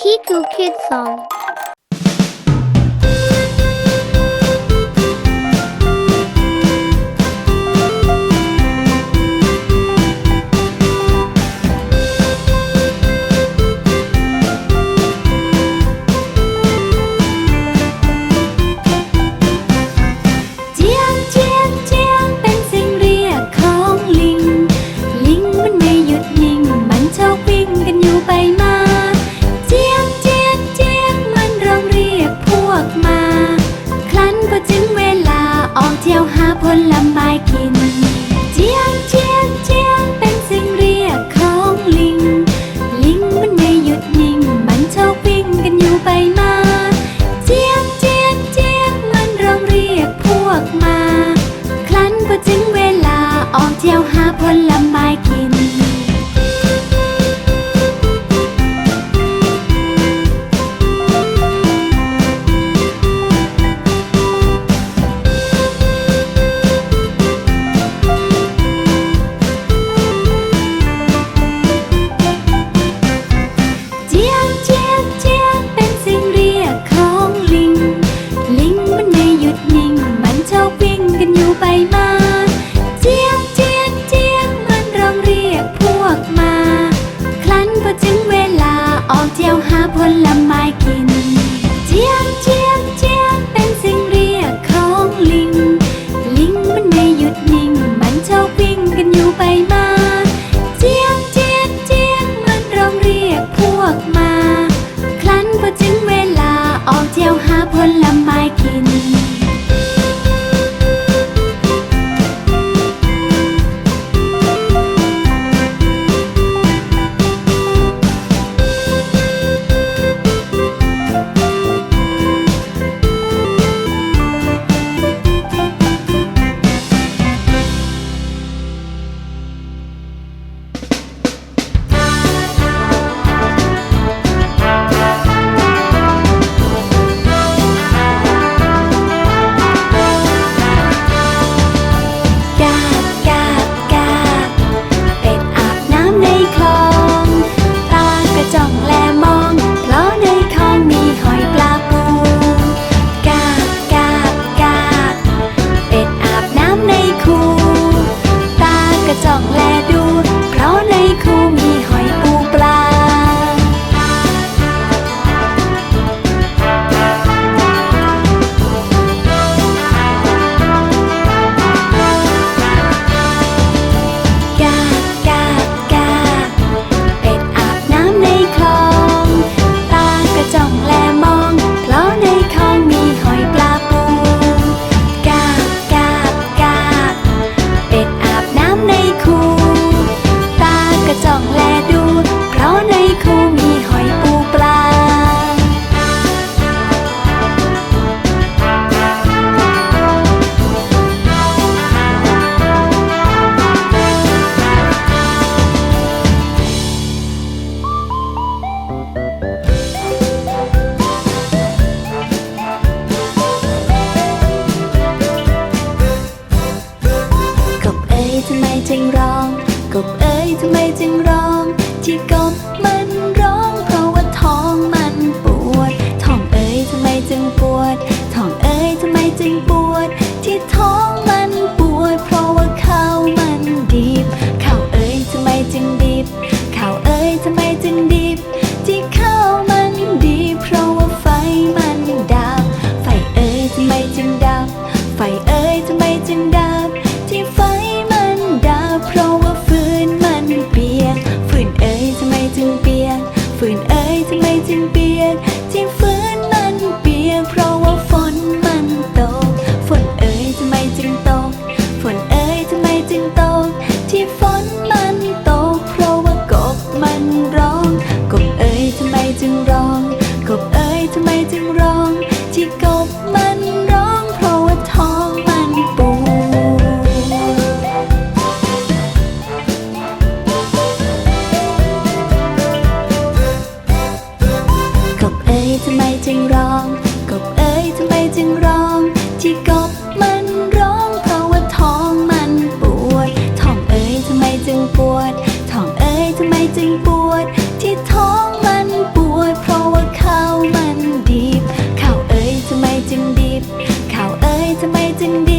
Kiku Kid song. I'm a mano. ออกเที่ยวหาผลไกบเอ้ยทำไมจึงร้องที่ก็ 증대